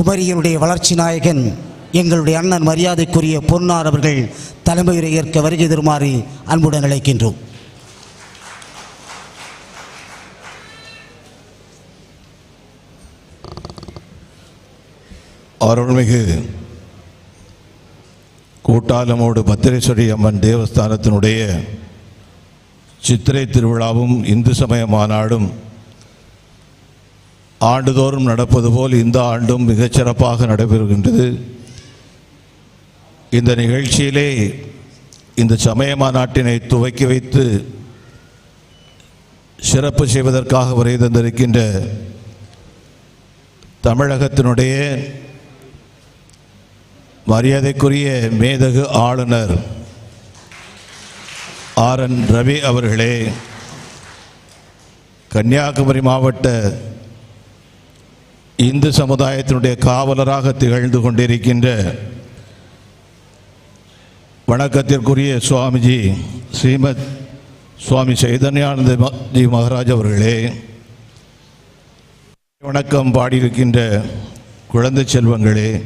குமரியனுடைய வளர்ச்சி நாயகன் எங்களுடைய அண்ணன் மரியாதைக்குரிய பொன்னார் அவர்கள் தலைமையுரை ஏற்க வருகை தருமாறு அன்புடன் அழைக்கின்றோம். அருள்மிகு கூட்டாலமோடு பத்திரேஸ்வரி அம்மன் தேவஸ்தானத்தினுடைய சித்திரை திருவிழாவும் இந்து சமய மாநாடும் ஆண்டுதோறும் நடப்பது போல் இந்த ஆண்டும் மிகச்சிறப்பாக நடைபெறுகின்றது. இந்த நிகழ்ச்சியிலே இந்த சமய மாநாட்டினை துவக்கி வைத்து சிறப்பு செய்வதற்காக வரை தந்திருக்கின்ற தமிழகத்தினுடைய மரியாதைக்குரிய மேதகு ஆளுநர் ஆர் என் ரவி அவர்களே கன்னியாகுமரி மாவட்ட இந்து சமுதாயத்தினுடைய காவலராக திகழ்ந்து கொண்டிருக்கின்ற வணக்கத்திற்குரிய சுவாமிஜி ஸ்ரீமத் சுவாமி சைதன்யானந்த ஜி மகாராஜ் அவர்களே. வணக்கம் பாடியிருக்கின்ற குழந்தை செல்வங்களே.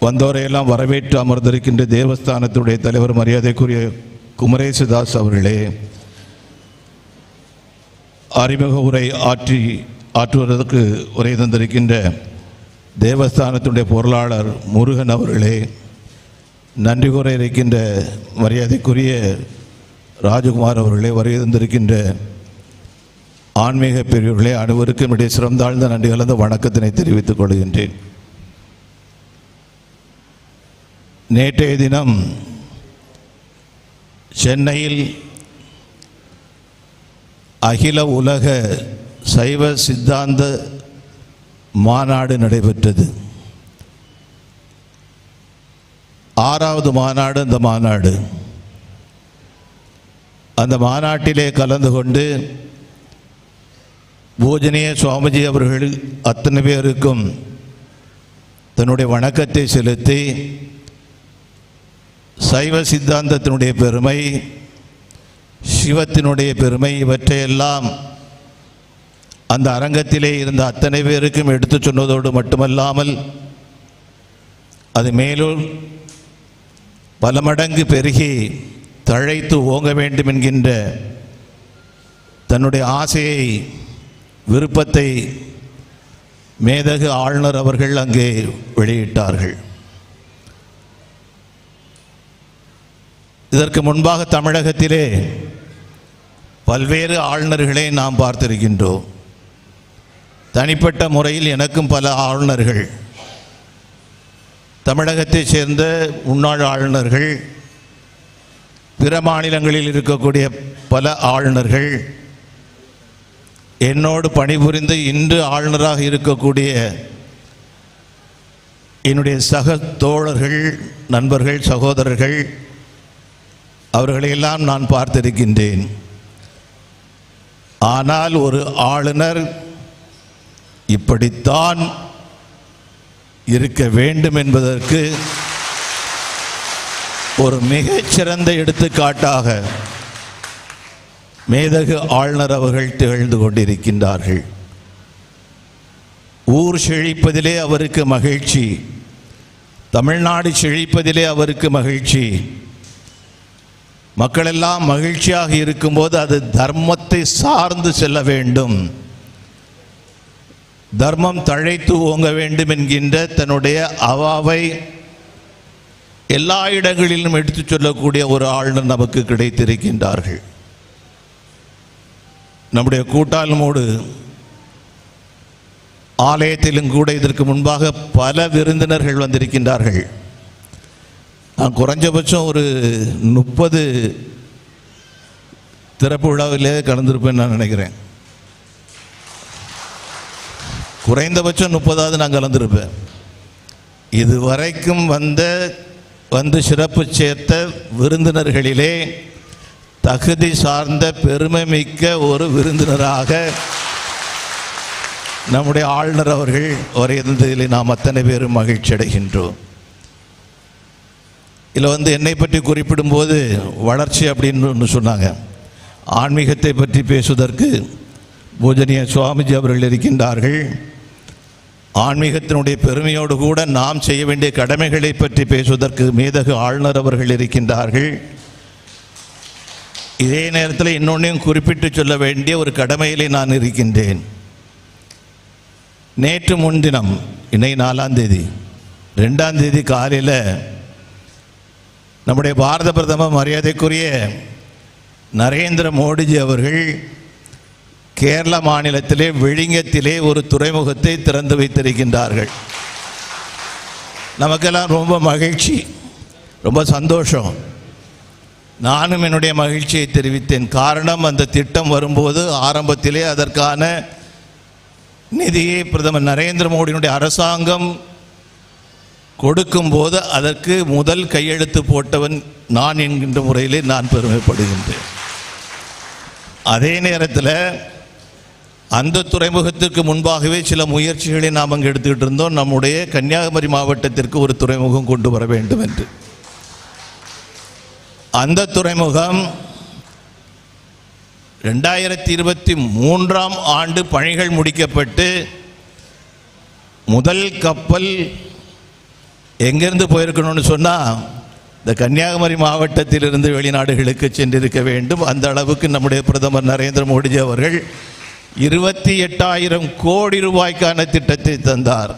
வந்தோரையெல்லாம் வரவேற்று அமர்ந்திருக்கின்ற தேவஸ்தானத்துடைய தலைவர் மரியாதைக்குரிய குமரேசுதாஸ் அவர்களே. அறிமுக உரை ஆற்றி ஆற்றுவதற்கு உரை தந்திருக்கின்ற தேவஸ்தானத்துடைய பொருளாளர் முருகன் அவர்களே நன்றி கூற இருக்கின்ற மரியாதைக்குரிய ராஜகுமார் அவர்களே வருகை தந்திருக்கின்ற ஆன்மீக பிரிவுகளே அனைவருக்கும் என்னுடைய சிறந்தாழ்ந்த நன்றி கலந்த வணக்கத்தினை தெரிவித்துக் கொள்கின்றேன். நேற்றைய தினம் சென்னையில் அகில உலக சைவ சித்தாந்த மாநாடு நடைபெற்றது. ஆறாவது மாநாடு அந்த மாநாடு. அந்த மாநாட்டிலே கலந்து கொண்டு பூஜனீய சுவாமிஜி அவர்கள் அத்தனை பேருக்கும் தன்னுடைய வணக்கத்தை செலுத்தி சைவ சித்தாந்தத்தினுடைய பெருமை சிவத்தினுடைய பெருமை இவற்றையெல்லாம் அந்த அரங்கத்திலே இருந்த அத்தனை பேருக்கும் எடுத்துச் சொன்னதோடு மட்டுமல்லாமல் அது மேலும் பல மடங்கு பெருகி தழைத்து ஓங்க வேண்டும் என்கின்ற தன்னுடைய ஆசையை விருப்பத்தை மேதகு ஆளுநர் அவர்கள் அங்கே வெளியிட்டார்கள். இதற்கு முன்பாக தமிழகத்திலே பல்வேறு ஆளுநர்களை நாம் பார்த்திருக்கின்றோம். தனிப்பட்ட முறையில் எனக்கும் பல ஆளுநர்கள். தமிழகத்தைச் சேர்ந்த முன்னாள் ஆளுநர்கள். பிற மாநிலங்களில் இருக்கக்கூடிய பல ஆளுநர்கள். என்னோடு பணிபுரிந்து இன்று ஆளுநராக இருக்கக்கூடிய என்னுடைய சக தோழர்கள் நண்பர்கள் சகோதரர்கள் அவர்களையெல்லாம் நான் பார்த்திருக்கின்றேன். ஆனால் ஒரு ஆளுநர் இப்படித்தான் இருக்க வேண்டும் என்பதற்கு ஒரு மிகச்சிறந்த எடுத்துக்காட்டாக மேதகு ஆளுநர் அவர்கள் திகழ்ந்து கொண்டிருக்கின்றார்கள். ஊர் செழிப்பதிலே அவருக்கு மகிழ்ச்சி தமிழ்நாடு செழிப்பதிலே அவருக்கு மகிழ்ச்சி. மக்களெல்லாம் மகிழ்ச்சியாக இருக்கும்போது அது தர்மத்தை சார்ந்து செல்ல வேண்டும். தர்மம் தழைத்து ஓங்க வேண்டும் என்கின்ற தன்னுடைய அவாவை எல்லா இடங்களிலும் எடுத்துச் சொல்லக்கூடிய ஒரு ஆளுநர் நமக்கு கிடைத்திருக்கின்றார்கள். நம்முடைய கூட்டாளமோடு ஆலயத்திலும் கூட இதற்கு முன்பாக பல விருந்தினர்கள் வந்திருக்கின்றார்கள். நான் குறைஞ்சபட்சம் ஒரு முப்பது திறப்பு விழாவிலே கலந்திருப்பேன் நான் நினைக்கிறேன். குறைந்தபட்சம் முப்பதாவது நான் கலந்திருப்பேன். இதுவரைக்கும் வந்த வந்து சிறப்பு சேர்த்த விருந்தினர்களிலே தகுதி சார்ந்த பெருமை மிக்க ஒரு விருந்தினராக நம்முடைய ஆளுநர் அவர்கள் வரையிருந்ததிலே நாம் அத்தனை பேரும் மகிழ்ச்சி அடைகின்றோம். இதில் வந்து என்னை பற்றி குறிப்பிடும்போது வளர்ச்சி அப்படின்னு ஒன்று சொன்னாங்க. ஆன்மீகத்தை பற்றி பேசுவதற்கு பூஜனிய சுவாமிஜி அவர்கள் இருக்கின்றார்கள். ஆன்மீகத்தினுடைய பெருமையோடு கூட நாம் செய்ய வேண்டிய கடமைகளை பற்றி பேசுவதற்கு மீதகு ஆளுநர் அவர்கள் இருக்கின்றார்கள். இதே நேரத்தில் இன்னொன்றையும் குறிப்பிட்டு சொல்ல வேண்டிய ஒரு கடமையிலே நான் இருக்கின்றேன். நேற்று முன்தினம் இன்னை நாலாம் தேதி ரெண்டாம் தேதி காலையில் நம்முடைய பாரத பிரதம மரியாதைக்குரிய நரேந்திர மோடிஜி அவர்கள் கேரள மாநிலத்திலே விழிங்கத்திலே ஒரு துறைமுகத்தை திறந்து வைத்திருக்கின்றார்கள். நமக்கெல்லாம் ரொம்ப மகிழ்ச்சி ரொம்ப சந்தோஷம். நானும் என்னுடைய மகிழ்ச்சியை தெரிவித்தேன். காரணம் அந்த திட்டம் வரும்போது ஆரம்பத்திலே அதற்கான நிதியை பிரதமர் நரேந்திர மோடியினுடைய அரசாங்கம் கொடுக்கும்போது அதற்கு முதல் கையெழுத்து போட்டவன் நான் என்கின்ற முறையிலே நான் பெருமைப்படுகின்றேன். அதே நேரத்தில் அந்த துறைமுகத்திற்கு முன்பாகவே சில முயற்சிகளை நாம் அங்கே எடுத்துக்கிட்டு இருந்தோம். நம்முடைய கன்னியாகுமரி மாவட்டத்திற்கு ஒரு துறைமுகம் கொண்டு வர வேண்டும் என்று. அந்த துறைமுகம் ரெண்டாயிரத்தி இருபத்தி மூன்றாம் ஆண்டு பணிகள் முடிக்கப்பட்டு முதல் கப்பல் எங்கேருந்து போயிருக்கணும்னு சொன்னால் இந்த கன்னியாகுமரி மாவட்டத்திலிருந்து வெளிநாடுகளுக்கு சென்றிருக்க வேண்டும். அந்த அளவுக்கு நம்முடைய பிரதமர் நரேந்திர மோடிஜி அவர்கள் இருபத்தி எட்டாயிரம் கோடி ரூபாய்க்கான திட்டத்தை தந்தார்.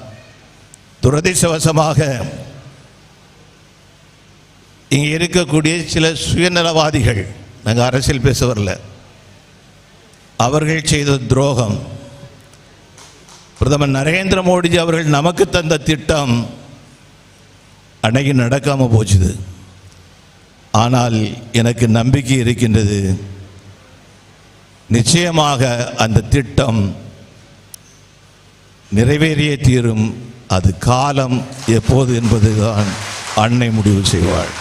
துரதிர்ஷ்டவசமாக இங்கே இருக்கக்கூடிய சில சுயநலவாதிகள் நாங்கள் அரசியல் பேச வரல அவர்கள் செய்த துரோகம் பிரதமர் நரேந்திர மோடிஜி அவர்கள் நமக்கு தந்த திட்டம் அன்னைக்கு நடக்காமல் போச்சுது. ஆனால் எனக்கு நம்பிக்கை இருக்கின்றது நிச்சயமாக அந்த திட்டம் நிறைவேறியே தீரும். அது காலம் எப்போது என்பதுதான் அன்னை முடிவு செய்வாள்.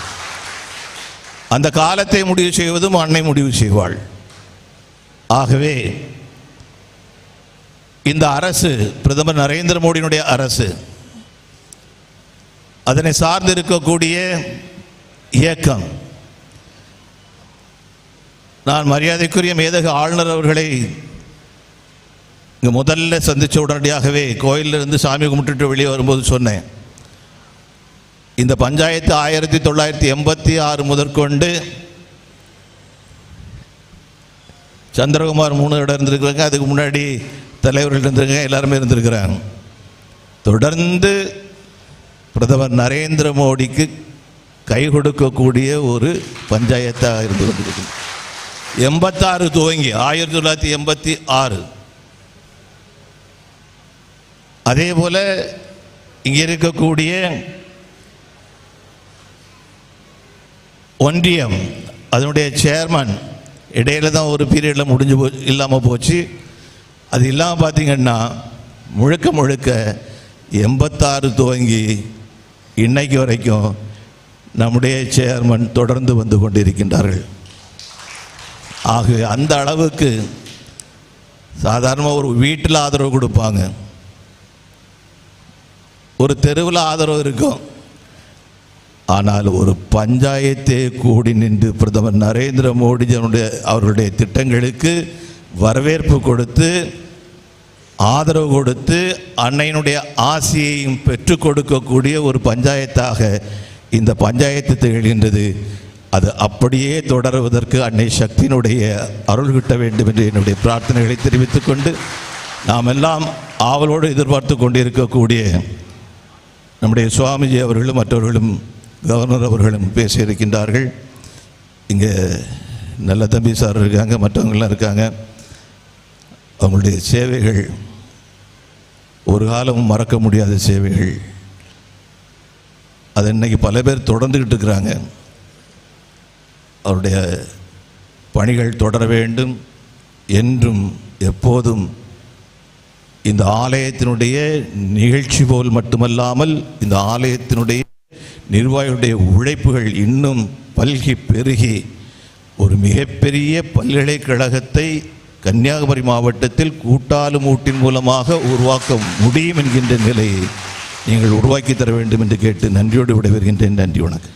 அந்த காலத்தை முடிவு செய்வதும் அன்னை முடிவு செய்வாள். ஆகவே இந்த அரசு பிரதமர் நரேந்திர மோடியினுடைய அரசு அதனை சார்ந்திருக்கக்கூடிய இயக்கம் நான் மரியாதைக்குரிய மேதக ஆளுநர் அவர்களை இங்கே முதல்ல சந்தித்த உடனடியாகவே கோயிலிருந்து சாமி கும்பிட்டுட்டு வெளியே வரும்போது சொன்னேன். இந்த பஞ்சாயத்து ஆயிரத்தி தொள்ளாயிரத்தி எண்பத்தி ஆறு முதற்கொண்டு சந்திரகுமார் மூணு இடம் இருந்திருக்கிறாங்க. அதுக்கு முன்னாடி தலைவர்கள் இருந்திருக்காங்க எல்லாருமே இருந்திருக்கிறாங்க. தொடர்ந்து பிரதமர் நரேந்திர மோடிக்கு கை கொடுக்கக்கூடிய ஒரு பஞ்சாயத்தாக இருந்து கொண்டிருக்கிறது. எண்பத்தாறு துவங்கி ஆயிரத்தி தொள்ளாயிரத்தி எண்பத்தி ஆறு. அதே போல இங்கே இருக்கக்கூடிய ஒன்றியம் அதனுடைய சேர்மன் இடையில தான் ஒரு பீரியடில் முடிஞ்சு போ இல்லாமல் போச்சு. அது இல்லாமல் பார்த்தீங்கன்னா முழுக்க முழுக்க எண்பத்தாறு துவங்கி இன்னைக்கு வரைக்கும் நம்முடைய சேர்மன் தொடர்ந்து வந்து கொண்டிருக்கின்றார்கள். ஆகவே அந்த அளவுக்கு சாதாரணமாக ஒரு வீட்டில் ஆதரவு கொடுப்பாங்க. ஒரு தெருவில் ஆதரவு இருக்கும். ஆனால் ஒரு பஞ்சாயத்தே கூடி நின்று பிரதமர் நரேந்திர மோடி அவர்களுடைய திட்டங்களுக்கு வரவேற்பு கொடுத்து ஆதரவு கொடுத்து அன்னையினுடைய ஆசையையும் பெற்றுக் கொடுக்கக்கூடிய ஒரு பஞ்சாயத்தாக இந்த பஞ்சாயத்து திகழ்கின்றது. அது அப்படியே தொடருவதற்கு அன்னை சக்தியினுடைய அருள் கிட்ட வேண்டும் என்று என்னுடைய பிரார்த்தனைகளை தெரிவித்துக் கொண்டு நாம் எல்லாம் ஆவலோடு எதிர்பார்த்து கொண்டிருக்கக்கூடிய நம்முடைய சுவாமிஜி அவர்களும் மற்றவர்களும் கவர்னர் அவர்களும் பேசியிருக்கின்றார்கள் இங்கே நல்ல தம்பி சார் இருக்காங்க மற்றவங்களாம் இருக்காங்க. அவங்களுடைய சேவைகள் ஒரு காலமும் மறக்க முடியாத சேவைகள். அது இன்றைக்கி பல பேர் தொடர்ந்துக்கிட்டு இருக்கிறாங்க. அவருடைய பணிகள் தொடர வேண்டும் என்றும் எப்போதும் இந்த ஆலயத்தினுடைய நிகழ்ச்சி போல் மட்டுமல்லாமல் இந்த ஆலயத்தினுடைய நிர்வாகியுடைய உழைப்புகள் இன்னும் பல்கி பெருகி ஒரு மிகப்பெரிய பல்கலைக்கழகத்தை கன்னியாகுமரி மாவட்டத்தில் கூட்டாலுமூட்டின் மூலமாக உருவாக்க முடியும் என்கின்ற நிலையை நீங்கள் உருவாக்கி தர வேண்டும் என்று கேட்டு நன்றியோடு விடைபெறுகின்றேன். நன்றி வணக்கம்.